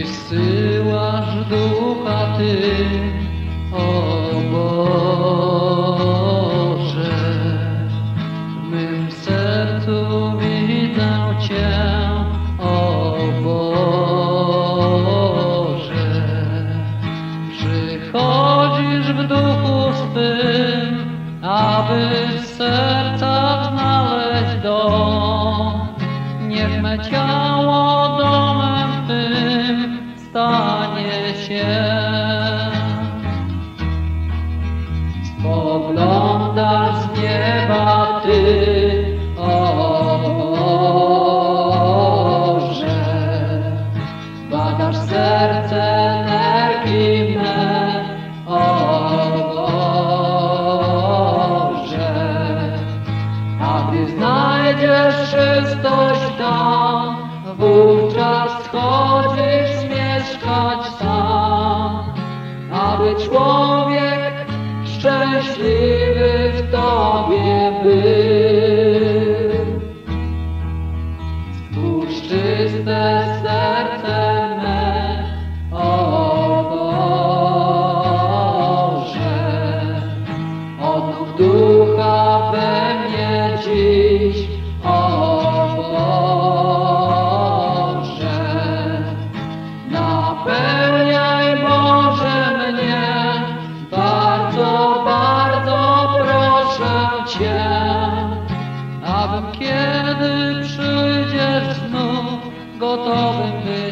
Gdy zsyłasz ducha Ty, o Boże, w mym sercu widzę Cię, o Boże. Przychodzisz w duchu swym, aby z serca znaleźć dom. Niech me ciało stanie się. Spoglądasz z nieba Ty, o Boże. Badasz serce energii me, o Boże. A gdy znajdziesz czystość tam, wówczas schodzisz mieszkać człowiek szczęśliwy w Tobie był. Spójrz czyste serce me, o Boże. Odnów ducha we mnie dziś, o Boże. Napełniaj tobym był.